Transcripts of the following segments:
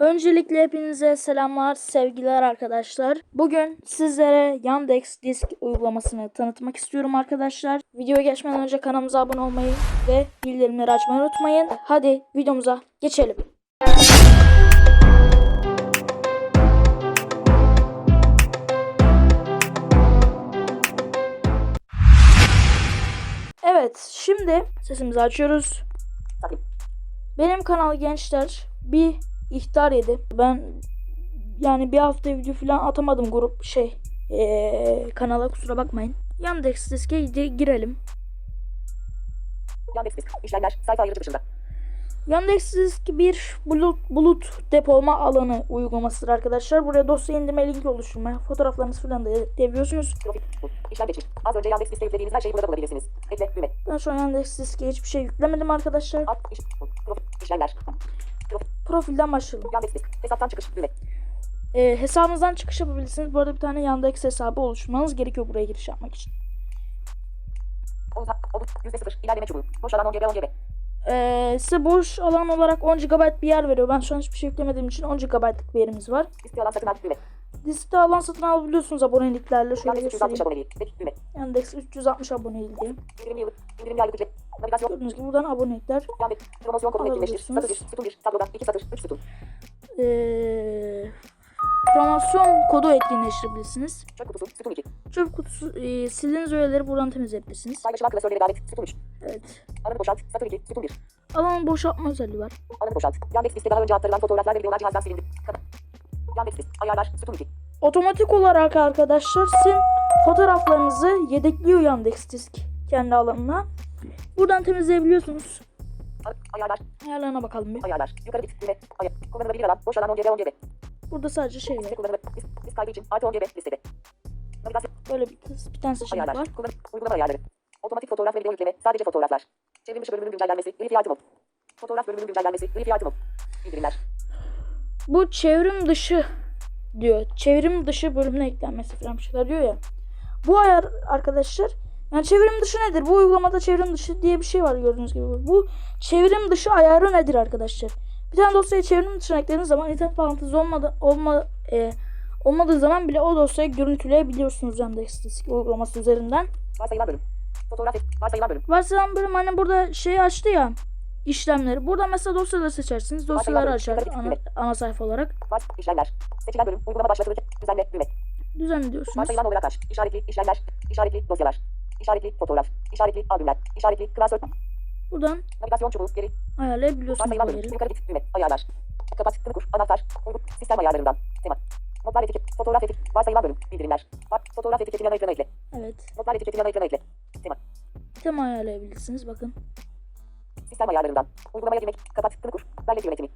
Öncelikle hepinize selamlar, sevgiler arkadaşlar. Bugün sizlere Yandex Disk uygulamasını tanıtmak istiyorum arkadaşlar. Videoya geçmeden önce kanalımıza abone olmayı ve bildirimleri açmayı unutmayın. Hadi videomuza geçelim. Evet, şimdi sesimizi açıyoruz. Benim kanal gençler bir ihtar yedi. Ben yani bir hafta video falan atamadım grup şey eee, kanala kusura bakmayın. Yandex Disk'e gi- girelim. Yandex Disk, işlemler, sayfa ayırıcı dışında. Yandex Disk bir bulut, bulut depolama alanı uygulamasıdır arkadaşlar. Buraya dosya indirme linki oluşturma, fotoğraflarınızı falan da bu, işlem geçmiş. Az önce Yandex Disk'te yüklediğiniz her şeyi burada bulabilirsiniz. Ekle, düğme, Ben şu an Yandex Disk'e hiçbir şey yüklemedim arkadaşlar. alt, iş, işlemler, Profilden başlayalım. Yandex hesaptan çıkış, düğme, Eee, hesabınızdan çıkış yapabilirsiniz. Bu arada bir tane Yandex hesabı oluşturmanız gerekiyor buraya giriş yapmak için. Oğuzhan, Obut, yüzde sıfır, ilerleme çubuğu, boş alan 10 GB 10 GB, Ee, size boş alan olarak 10 GB bir yer veriyor. Ben şu an hiçbir şey yüklemediğim için 10 GB'lık bir yerimiz var. diskli alan satın al, düğme, Diskte alan satın alabiliyorsunuz aboneliklerle. Şöyle Yandex 360 göstereyim. Yandex 360 aboneliği diye. indirimli yıllık, indirimli aylık ücret, Gördüğünüz gibi buradan abonelikler. Promosyon kodu etkinleştir, satır 1, sütun 1, tabloda 2 satır, 3 sütun, Ee, promosyon kodu etkinleştirebilirsiniz. çöp kutusu, sütun 2, Çöp kutusu e, sildiğiniz öğeleri buradan temizleyebilirsiniz. paylaşılan klasörlere davet, sütun 3, Evet. alanı boşalt, satır 2, sütun 1, Alanın boşaltma özelliği var. alanı boşalt, Yandex Disk'te daha önce aktarılan fotoğraflar ve videolar cihazdan silindi. Yandex Disk, ayarlar, sütun 2, Otomatik olarak arkadaşlar sizin fotoğraflarınızı yedekliyor Yandex Disk kendi alanına. Buradan temizleyebiliyorsunuz. Ay- ayarlar, Ayarlarına bakalım bir. ayarlar, yukarı dik, düğme, ayar, kullanılabilir alan, boş alan 10 GB 10 GB, Burada sadece şey var. Kullanımı. Disk, kaydı için artı 10 GB listede. Navigasyon Böyle bir, bir tane seçenek ayarlar. var. Kullanım. Uygulama ayarları. Otomatik fotoğraf ve video yükleme. Sadece fotoğraflar. Çevrim dışı bölümünün güncellenmesi. Artı mod. Fotoğraf bölümünün güncellenmesi. Artı mod. Bildirimler. Bu çevrim dışı diyor. Çevrim dışı bölümüne eklenmesi falan bir şeyler diyor ya. Bu ayar arkadaşlar yani çevrim dışı nedir? Bu uygulamada çevrim dışı diye bir şey var gördüğünüz gibi. Bu çevrim dışı ayarı nedir arkadaşlar? Bir tane dosyayı çevrim dışına eklediğiniz zaman internet bağlantısı olmadı, olma, e, olmadığı zaman bile o dosyayı görüntüleyebiliyorsunuz Yandex Disk uygulaması üzerinden. Varsayılan bölüm. Fotoğraf. Varsayılan bölüm. Varsayılan bölüm hani burada şey açtı ya işlemleri. Burada mesela dosyaları seçersiniz. Dosyaları açar ana, ana sayfa olarak. İşlemler. Seçilen bölüm. Uygulama başlatılır. Düzenle. Düğme. Düzenli diyorsunuz. Varsayılan olarak aç. İşaretli. işlemler. İşaretli. Dosyalar. İşaretli. Fotoğraf. İşaretli. Albümler. İşaretli. Klasör. Buradan Navigasyon çubuğu. Geri. ayarlayabiliyorsunuz bu yeri. Yukarı dik. Düğme. Ayarlar. Kapat. Kılı kur. Anahtar. Uygun. Sistem ayarlarından. Tema. Notlar etiket. Fotoğraf etiket. Varsayılan bölüm. Bildirimler. Var. Fotoğraf etiketini ana ekrana ekle. Evet. Notlar etiketini ana ekrana ekle. Tema. Tema ayarlayabilirsiniz bakın. Sistem ayarlarından. Uygulamaya girmek. Kapat. Kılı kur. Bellek yönetimi.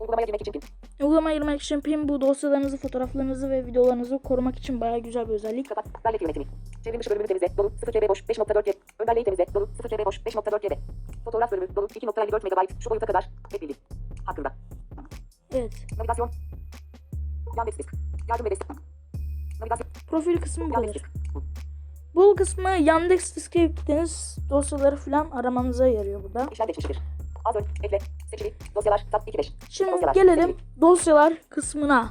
Uygulamaya girmek için pin. Uygulamaya girmek için PIN bu dosyalarınızı, fotoğraflarınızı ve videolarınızı korumak için bayağı güzel bir özellik. Kapat. Bellek yönetimi. Çevrim dışı bölümünü temizle. Dolu. 0 GB boş. 5.4 GB. Ön belleği temizle. Dolu. 0 GB boş. 5.4 GB. Fotoğraf bölümü. Dolu. 2.54 MB. Şu boyuta kadar. Net bilgi. Hakkında. Evet. Navigasyon. Yandex disk. Yardım ve destek. Navigasyon. Profil kısmı bu kadar. Bu kısmı Yandex Disk'e yüklediğiniz dosyaları falan aramanıza yarıyor burada. İşlem geçmiştir. Az ön. Ekle. Seçili. Dosyalar. Tab 2 5. Şimdi Dosyalar. gelelim dosyalar kısmına.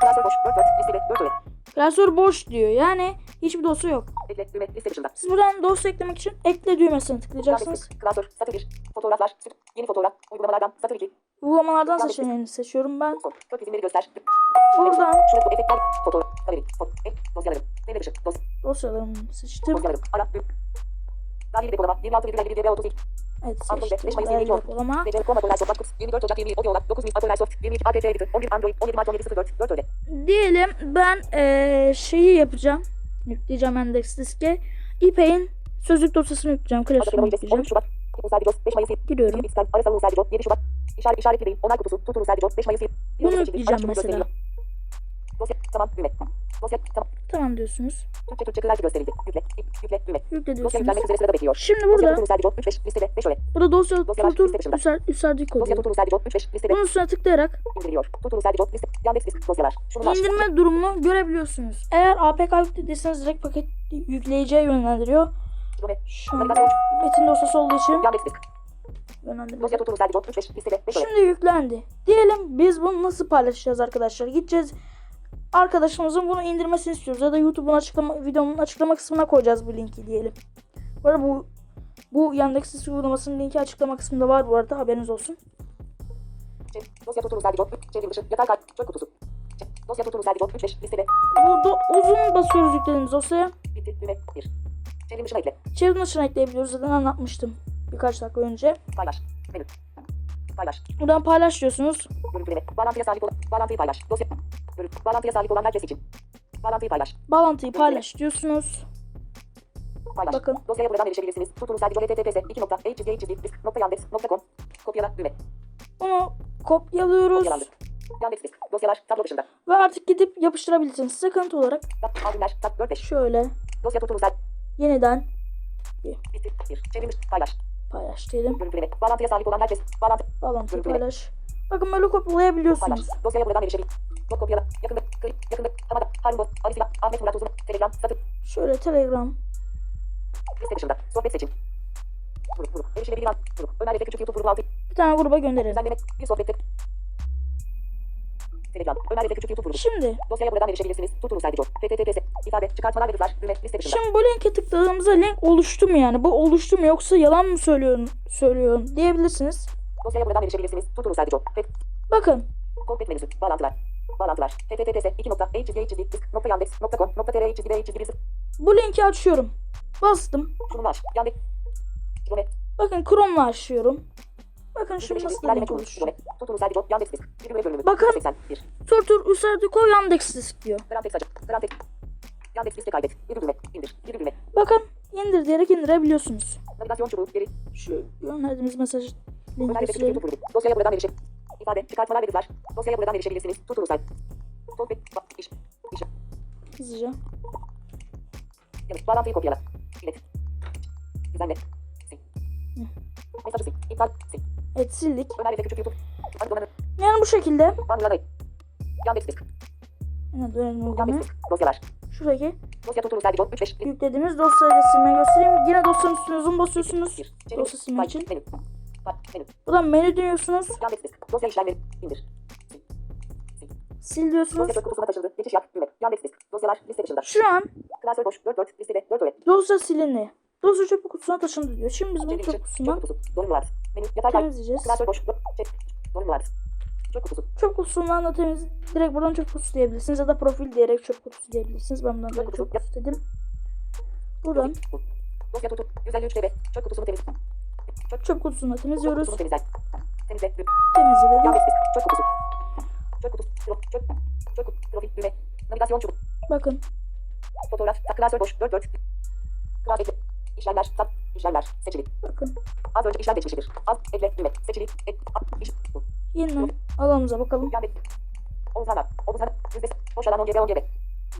Klasör boş. 4 4. Listede. 4 öğe. Klasör boş diyor. Yani hiçbir dosya yok. Ekle. Düğme. Liste dışında. Siz buradan dosya eklemek için ekle düğmesini tıklayacaksınız. Klasör. Satır 1. Fotoğraflar. Yeni fotoğraf. Uygulamalardan. Satır 2. Uygulamalardan seçeneğini seçiyorum ben. Kök izinleri göster. Buradan Şurada bu efektler. Fotoğraf. Galeri. Dosyalarım. Devre dışı. Dosya. dosyalarımı seçtim. Dosyalarım. Ara. Ü. Dahil depolama. 26,50 GB 30 Evet Android seçtim. 5 Mayıs Dahil 22 depolama. DC Chroma Solar Softbox 24 Ocak 20 Audio 9000 Apple Soft 23 APT Editor 11 Android 17 Mart 17 04 4 öyle. Diyelim ben eee, şeyi yapacağım. Yükleyeceğim Yandex Disk'e. İpek'in sözlük dosyasını yükleyeceğim. 13 yükleyeceğim. Şubat. Tutu Serdi Jos 5 Mayıs Giriyorum. Pixel Ara Savu Serdi Jos 7 Şubat. İşaret işaretli değil. Onay kutusu. Tutulu Serdi Jos 5 Mayıs Bunu yükleyeceğim mesela. Dosya tamam düğme. Dosya tamam. Tamam diyorsunuz. Türkçe Türkçe kılarcı gösterildi. Yükle. Yükle düğme. Yükle Dosya diyorsunuz. yüklenmek üzere sırada bekliyor. Şimdi Dosya burada Tutulu Serdi Jos 3 5 listede 5 öyle. burada dosya liste dışında. üser, üserdik Dosya oluyor. Tutulu Serdi Jos 3 5 listede Bunun üstüne tıklayarak indiriliyor. Tutulu Serdi Jos liste. Yandex disk dosyalar. İndirme durumunu görebiliyorsunuz. Eğer APK yüklediyseniz direkt paket yükleyiciye yönlendiriyor. Şu an metin dosyası olduğu için Yandex disk. yönlendirme. Dosya tutulu sadece 3 5 listede 5 öğe. Şimdi yüklendi. Diyelim biz bunu nasıl paylaşacağız arkadaşlar? Gideceğiz arkadaşımızın bunu indirmesini istiyoruz ya da YouTube'un açıklama videomun açıklama kısmına koyacağız bu linki diyelim. Bu arada bu bu Yandex uygulamasının linki açıklama kısmında var bu arada haberiniz olsun. Dosya tutulu sadece 3 çevrim dışı yatay kalp çöp kutusu. Dosya tutulu sadece 3 5 listede Burada uzun basıyoruz yüklediğimiz dosyaya. bitti düğme 1. Çevrim dışına ekle. Çevrim dışına ekleyebiliyoruz zaten anlatmıştım birkaç dakika önce. Paylaş. Menü. Paylaş. Buradan paylaş diyorsunuz. Görüntüleme. Bağlantıya sahip olan. Bağlantıyı paylaş. Dosya. Bağlantıya sahip olan herkes için. Bağlantıyı paylaş. Bağlantıyı paylaş diyorsunuz. Paylaş. Bakın. Dosyaya buradan erişebilirsiniz. Tutulu sadece https 2 nokta h çizgi h çizgi disk nokta yandex nokta com. Kopyala düğme. Bunu kopyalıyoruz Kopyalandı. Yandex disk. Dosyalar tablo dışında. ve artık gidip yapıştırabilirsiniz. Sıkıntı olarak albümler. Tab 4 5. şöyle Dosya sadece. yeniden Bitti. 1. Çevrim dışı. Paylaş. Paylaş diyelim. Görüntüleme. Bağlantıya sahip olan herkes. Bağlantı. Bağlantıyı Görüntüleme. paylaş. Bakın böyle Paylaş. kopyalayabiliyorsunuz. Dosyaya buradan erişebilir. Not kopyala. Yakında. Kayıp. Yakında. Hamada. Harun Boz. Ali Silah. Ahmet Murat Uzun. Telegram. Satı. Şöyle Telegram. Liste dışında. Sohbet seçim. Grup. Grup. Erişilebilir an. Grup. Ömer Efe Küçük YouTube grubu altı. Bir tane gruba gönderelim. Düzenleme. Bir sohbette. Telegram. Ömer Efe Küçük YouTube grubu. Şimdi Dosyaya buradan erişebilirsiniz. Tutulu sadece o. https. ifade. Çıkartmalar ve hızlar. Düğme. Liste dışında. şimdi bu linke tıkladığımızda link oluştu mu yani? Bu oluştu mu yoksa yalan mı söylüyorum söylüyorum diyebilirsiniz. Dosyaya buradan erişebilirsiniz. Tutulu sadece. Bakın Komplet menüsü. Bağlantılar. Bağlantılar. https. 2 nokta. h çizgi h çizgi nokta yandex nokta com nokta tr h çizgi h çizgi bu linki açıyorum. Bastım. Sunumu aç. Yandex. Chrome. Bakın Chrome'la açıyorum. Bakın şimdi nasıl ilerleme link kurulu. oluşuyor. Chrome. Tutulu sadece o. Yandex disk. Bir bölümü. Bakın. 81. Tur tur Userdiko Yandex disk diyor. Yandex liste kaydet. Bir düğme. İndir. Bir düğme. Bakın indir diyerek indirebiliyorsunuz. Navigasyon çubuğu. Geri. Şu gönderdiğimiz mesaj linki silelim. Dosyaya buradan erişim. İfade. Çıkartmalar ve hızlar. Dosyaya buradan erişebilirsiniz. Tutulu sayfa. Sohbet. Bak. İş. İş. Hızlıca. Yanıt. Bağlantıyı kopyala. İlet. Düzenle. Sil. Mesajı sil. İptal. Sil. Evet donanım. Yani bu şekilde. Yine dönelim disk. Dosyalar. Şuradaki Dosya tutulu sadece 3 5 yüklediğimiz dosyayı silmeyi göstereyim. Yine dosyanın üstüne zoom basıyorsunuz. 1. Dosya silmek için. Buradan menü diyorsunuz. Dosya işlemleri. İndir. Sil diyorsunuz. Dosya kutusuna taşındı. Geçiş yap. Düğme. Yandex disk. Dosyalar liste dışında. Şu an Klasör boş. 4 4. Listede 4 öğe. dosya silindi. Dosya çöp kutusuna taşındı diyor. Şimdi biz bunu çöp dışı. Çöp kutusundan kutusu. Donanımlar. Temizleyeceğiz. Klasör boş. 4. Çek. Donanımlar. Çöp kutusu. Çöp kutusundan da temiz. Direkt buradan çöp kutusu diyebilirsiniz ya da profil diyerek çöp kutusu diyebilirsiniz. Ben buradan Çöp kutusu. çöp dedim. Buradan Bu. Dosya tutu. 153 TB. Çöp kutusunu temiz. çöp kutusunu Çöp temizliyoruz. kutusunu temizle. Temizle. Temizle dedim. Disk. Çöp kutusu. Çöp kutusu. Pro. Çöp. Çöp kutusu. Profil. Düğme. Navigasyon çubuğu. Bakın Fotoğraf. Klasör boş. 4 4. Klas ekle. İşlemler. Tab. İşlemler. Seçili. bakın. Az önce işlem geçmişidir. Az. Ekle. Düğme. Seçili. Ek. İş. Yeniden alanımıza bakalım. Omuzlar. Omuzlar. Yüzde. Boş alan 10 GB 10 GB.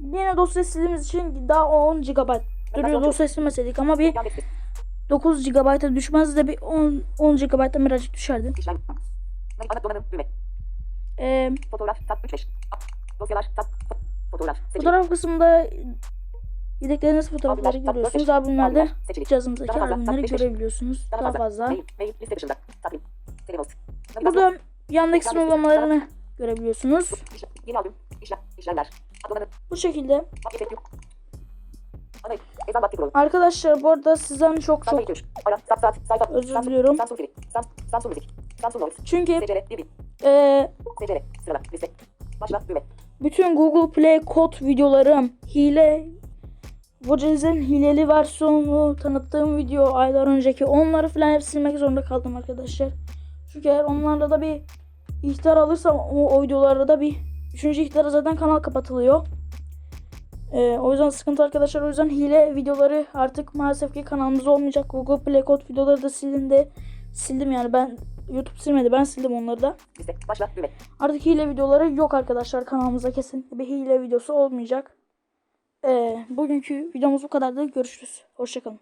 Yine dosya sildiğimiz için daha 10 GB duruyor dosya silmeseydik ama bir Yandex disk. 9 GB'a düşmez de bir 10, 10 GB'dan birazcık düşerdi. İşlem. Ana donanım. Düğme. Ee, Fotoğraf. Tab 3 5. Dosyalar. Tab. Fotoğraf. Seçili. fotoğraf kısmında yedekleriniz fotoğrafları görüyorsunuz. Albümlerde fazla, albümleri görebiliyorsunuz. Daha fazla. Burada Yandex uygulamalarını görebiliyorsunuz. Bu şekilde. Arkadaşlar bu arada sizden çok çok 2 3. Ara. Saat saat. Sayfa. Özür diliyorum. Çünkü e, bütün Google Play kod videolarım hile Vocaliz'in hileli versiyonunu tanıttığım video aylar önceki onları falan hep silmek zorunda kaldım arkadaşlar. Çünkü eğer onlarla da bir ihtar alırsam o, o videolarda da bir üçüncü ihtara zaten kanal kapatılıyor. Ee, o yüzden sıkıntı arkadaşlar. O yüzden hile videoları artık maalesef ki kanalımızda olmayacak. Google Play kod videoları da silindi. Sildim yani ben YouTube silmedi. Ben sildim onları da. Liste. Başla. Düğme. Artık hile videoları yok arkadaşlar kanalımızda kesinlikle bir hile videosu olmayacak. Ee, bugünkü videomuz bu kadardı. Görüşürüz. Hoşçakalın.